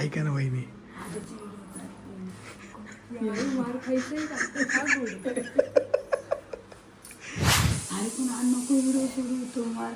ऐका ना वहिनी. मार तो मार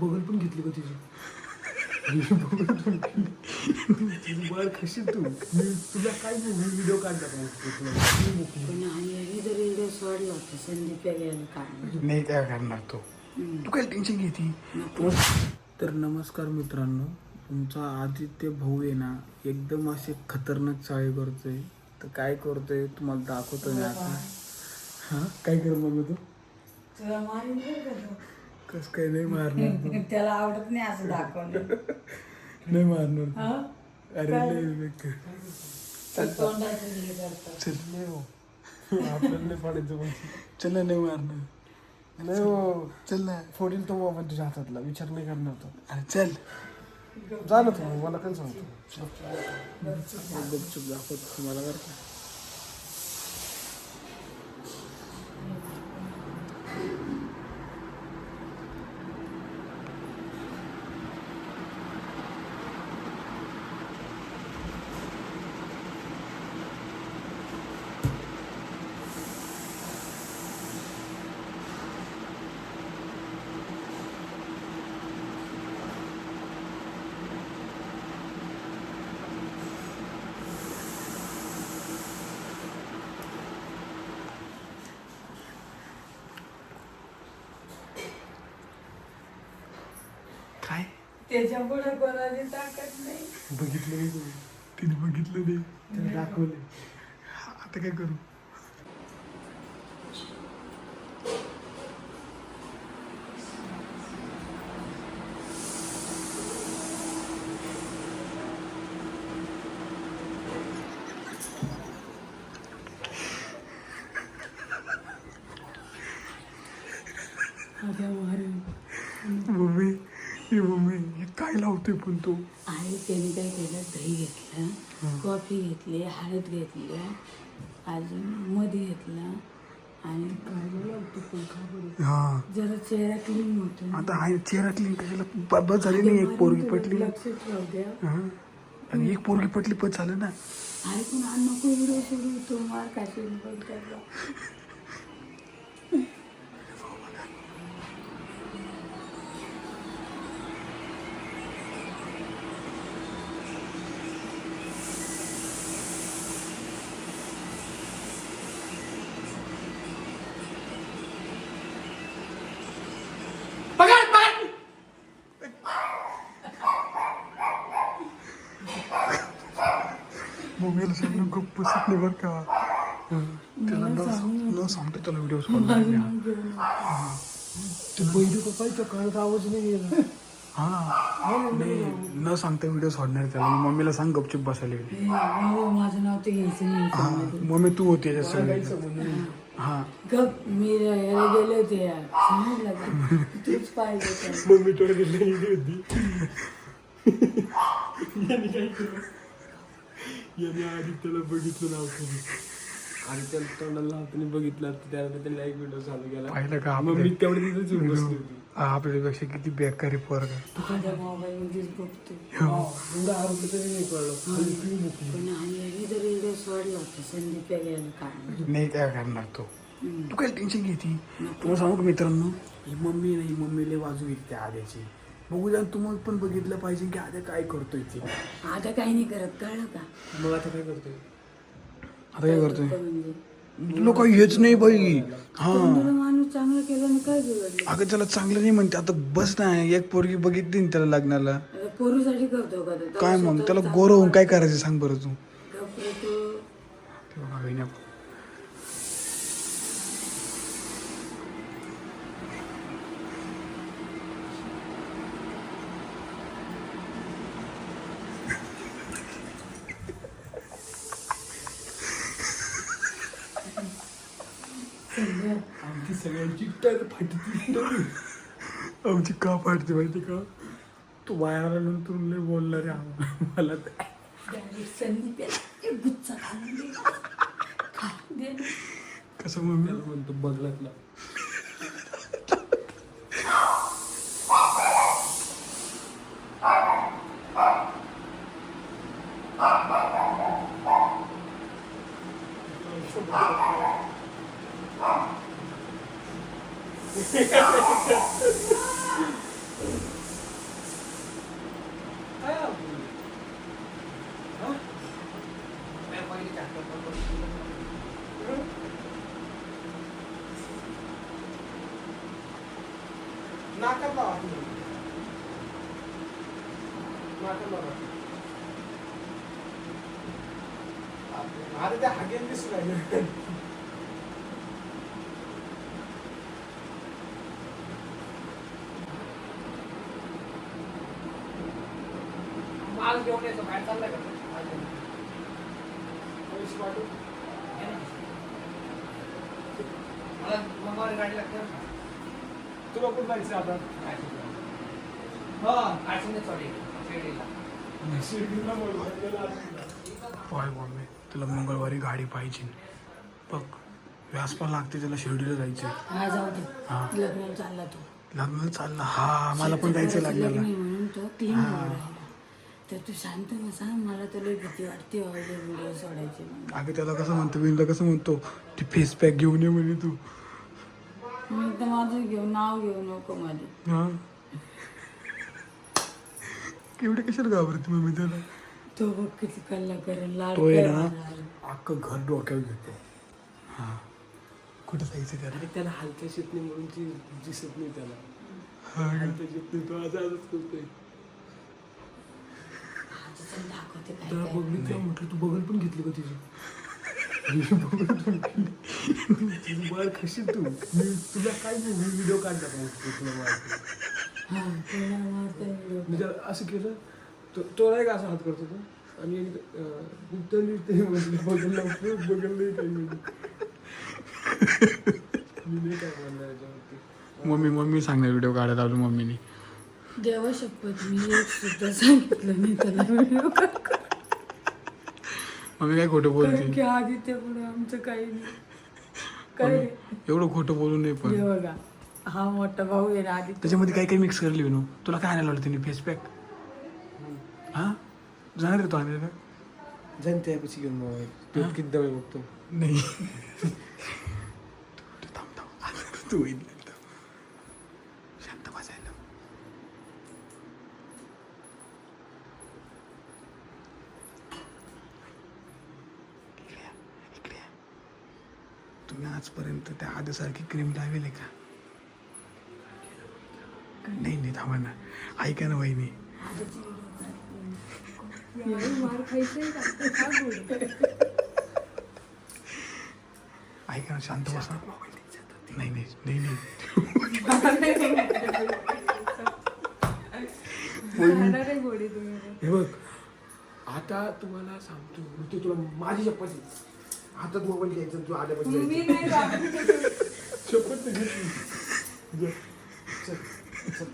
बघल पण घेतली का तिची मी बघल पण. बाळ खाशील तू. मी तुला काय व्हिडिओ काढला जर व्हिडिओ काय नाही काय करणार तो. तू काय टेन्शन घेते? तर नमस्कार मित्रांनो तुमचा आदित्य भाऊ आहे ना एकदम असे खतरनाक चाळे करतोय तर काय करतोय तुम्हाला दाखवतो मी आता हा काय कर मग तू तुला मारीन बरं का तो. कस काय नाही मारणार तू. त्याला आवडत नाही असं दाखवलं नाही मारणार तू. हा? अरे बेकार. तोंडाचं हे करतात. चल नाही हो आपल्याला नाही पाडायचं पण चल नाही मारणार नाही हो चल ना. फोडील तो मोबाईल तुझ्या हातातला विचार नाही करणार तो. अरे चल. जा ना तू मला काय सांगतो गपचूप दाखवतो तुम्हाला बरं का काय त्याच्या पुढे कोणाची ताकद नाही. बघितलं नाही तिने बघितलं नाही. त्याने दाखवले आता काय करू? मम्मी हे मम्मी हे काय लावतोय पण तू. आणि त्याने काय केलं दही घेतलं कॉफी घेतली हळद घेतली अजून मध घेतला आणि हा. जरा चेहरा क्लीन होतो. आता आहे चेहरा क्लीन कशाला? ब- बस झाली नाही एक पोरगी पटली. लक्षात राहू द्या. हा. आणि एक पोरगी पटली पण झालं ना. ऐकून आण नको व्हिडिओ सुरू तो मार खाशील बघ त्याला मम्मीला सांगून नाही बरं का हा. त्याला न न सांगतो त्याला व्हिडिओ ते बैठक का पाहिजे कानात आवाज नाही गेला हा. नाही न सांगता व्हिडिओ सोडणार त्याला. मम्मीला सांग गपचूप बसायला. माझं नाव ते घ्यायचं नाही. हा. मम्मी तू होती हा. गप मी याला गेले होते यार. तूच पाहिजे. मम्मी गेली होती. याने आधी त्याला बघितलं नव्हतं. आणि त्याला तोंडाला हाताने बघितलं तर त्यानंतर त्याने एक व्हिडिओ चालू केला. पाहिलं का मग मी आपल्या तेवढं तिथेच येऊन बसली होती. आपल्यापेक्षा किती बेकारी पोरग माझ्या मोबाईल मध्येच बघतो एवढं आरोग्य तरी नाही. पण आणि जर व्हिडिओ सोडला होता संदीप यायला काय? नाही काय करणार तो. तू काय टेन्शन घेते? तुला सांगू का मित्रांनो? ही मम्मी नाही मम्मीला बाजू घेते आद्याची बघू द्या तुम्हाला पण बघितलं पाहिजे की आद्या काय करतोय ते. आता काही नाही करत कळलं का? मग आता काय करतोय? आता काय करतोय? म्हणजे तुला काही हेच नाही बाई. हा. माणूस चांगलं केलं ना काय बिघडलं? अगं त्याला चांगलं नाही म्हणते. आता बस ना एक पोरगी बघितली ना त्याला लग्नाला. आता पोरीसाठी करतो का तो? काय मग? त्याला गोर होऊन काय करायचं सांग बरं तू. गप्प तो ते. सुट्ट्यात फाटती आमची का फाटते माहिती का? तू बाहेर आल्यानंतर लय बोलला रे मला कसं मम्मी? म्हणतो बगलातला. Oh, गुच्चा खाऊन दे खाऊन दे ना. कसं मम्मी त्याला म्हणतो बदलातला नाकात लावा तुम्ही. नाकात लावा. अरे त्या हागेन दिसू लागले माल घेऊन येतो बाहेर चाललाय का तू? पैसे पाठवू. मला मंगळवारी गाडी लागते ना. तुला कुठं जायचं आता? हा काशीने शिर्डीला. पाय तुला मंगळवारी गाडी पाहिजे बघ व्यास पण लागते त्याला शिर्डीला जायचं हा जाऊ दे हा. लग्नाला चालला तो लग्न चाललं हा मला पण जायचं लग्न लग्नाला आहे म्हणून तो क्लीन राहिला तर तू शांत बसा मला तुला भीती वाटते व्हिडिओ सोडायची म्हणून. अगं त्याला कसं म्हणतो विनला कसं म्हणतो ती फेस पॅक घेऊन ये म्हणे तू. मी तर माझं घेऊ नाव घेऊ नको माझे हा? केवढे कशाला घाबरते मम्मी त्याला? तो बघ किती कल्ला करेन लाड तो आहे मला. अख्खं घर डोक्यावर घेतो. हा. कुठं जायचं त्याला? अरे त्याला हलक्या शेत नाही म्हणून ती दिसत नाही त्याला. हा? हलक्या शेत नाही तो आज आजच करतोय. चल दाखवते काय त्याला काय बघ मी म्हटलं तू बघल पण घेतली का तिची? पण. तिची बाळ कशी तू. मी तुला काय नाही मी व्हिडिओ काढला मग तुला. हा असं केलं तो तो नाही का असं हात करतो तो आणि अं, लवकर बघल नाही काही नाही मी. नाही काय म्हणणार याच्यावरती. मम्मी मम्मी सांगणार व्हिडिओ काढत आलो मम्मीने. देवा शपथ मी एक सुद्धा सांगितलं नाही त्याला. व्हिडिओ मम्मी काय खोटं कारण बोलते की आदित्य पुढे आमचं काही नाही. काय रे? एवढं खोटं बोलू नये पण. हे बघा हा मोठा भाऊ आहे ना आदित्य त्याच्यामध्ये काही काही मिक्स करली विनू. तुला काय आणायला आवडतं फेस पॅक हा? जाणार रे तो आणायला जनते यापाशी घेऊन मोबाईल तो किती दवे बघतो? नाही. तू तू थांब थांब. तू होईल नंतर. शांत बसायला इकडे या, इकडे या. तुम्ही आजपर्यंत क्रीम लावेल का? नाही नाही थांबा ना. ऐका ना वहिनी. ऐका ना शांत बसा. नाही नाही नाही नाही. हे बघ. आता तुम्हाला सांगतो मी तुला माझी शपथ हातात मोबाईल घ्यायचा तू आल्यापासून मी जायचं. नाही जात.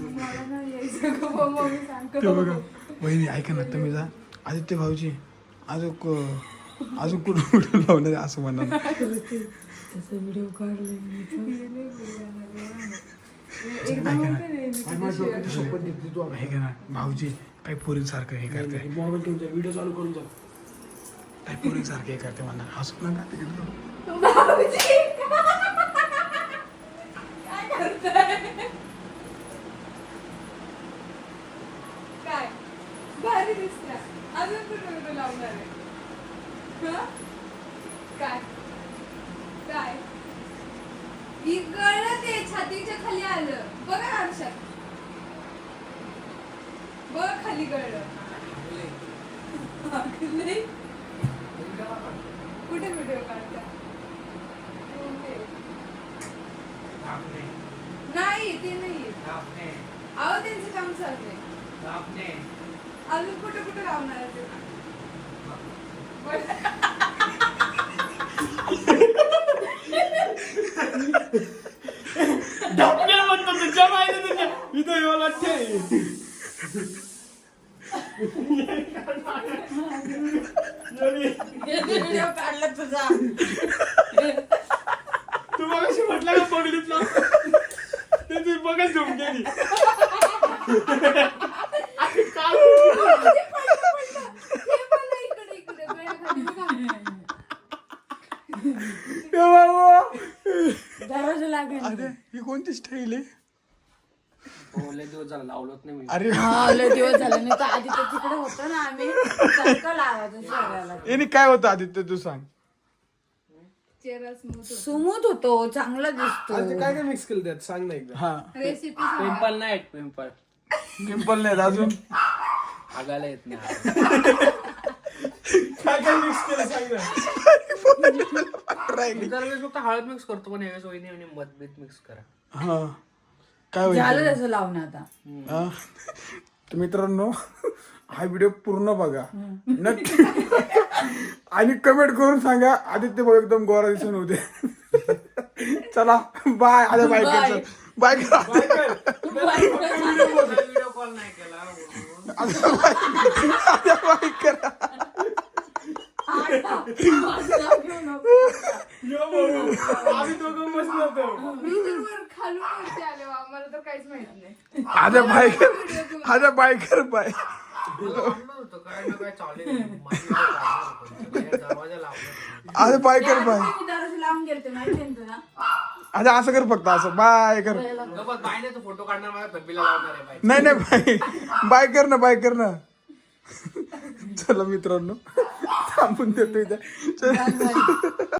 मला नाही यायचं गं, मग मम्मी सांगते ते बघा वहिनी ऐका ना तुम्ही जा. आदित्य भाऊजी अजून क- अजून कुठं कुठं लावणार आहे असं म्हणा. तसं व्हिडिओ काढले मी ऐका ना. आणि माझ्या डोक्यात शपथ घेतली तू ऐका ना भाऊजी काही पोरींसारखं हे करते मोबाईल ठेवून जा व्हिडिओ चालू करून जा. काही पोरींसारखं हे करते म्हणा. हसू नका काय? काय? काय? छातीच्या खाली आलं. बघा आरशात. बघ खाली गळलं? कुठे व्हिडिओ काढता? नाही ते नाही. अहो त्यांचं काम चाललंय अजून कुठे कुठे लावणार आहे ते? बरं. इथं येऊ लागते हात तुझा. तू मग म्हटलं का पगडीत लाव तू बघा म्हणजे लागेल. अरे ही कोणती स्टाईल आहे? हो, दिवस झाला नाही अरे हा. लय दिवस झाले. नाही तर आधी तिकडे होतो ना आम्ही. काय होतं आदित्य तू सांग. चेहरा स्मूथ सुमूत होतो चांगला दिसतो. काय काय मिक्स केलं त्यात? सांग ना एकदा. हा. रेसिपी पिंपल नाही पिंपल पिंपल नाही अजून. आगायला येत नाही. काय काय मिक्स केलं सांग ना. राहिली वेळेस फक्त हळद मिक्स करतो पण यावेळेस वहिनी आणि बीत मिक्स करा. हा. काय होईल झालं त्याचं लावणं आता. हा. तर मित्रांनो हा व्हिडिओ पूर्ण बघा. नक्की. आणि कमेंट करून सांगा आदित्य भाऊ एकदम गोरा दिसून होते चला बाय आता बाय कर. बाय कर. व्हिडिओ कॉल नाही केला आता बाय करा. घेऊ नको. आम्ही दोघं बसलो होतो. खालून वरती आले वा, मला तर काहीच माहीत नाही. आता बाय कर आता बाय कर बाय होतं काय ना काय चालेल माझी इथे जाणार होतं. दरवाजा लावला आता बाय गेलते माहिती आहे ना आता असं कर फक्त असं बाय कर. गप्पा बाय नाही तो फोटो काढणार माझ्या तब्बीला लावणार आहे बाय नाही नाही बाय. बाय कर ना बाय कर ना. चला मित्रांनो थांबून देतो इथे. चल.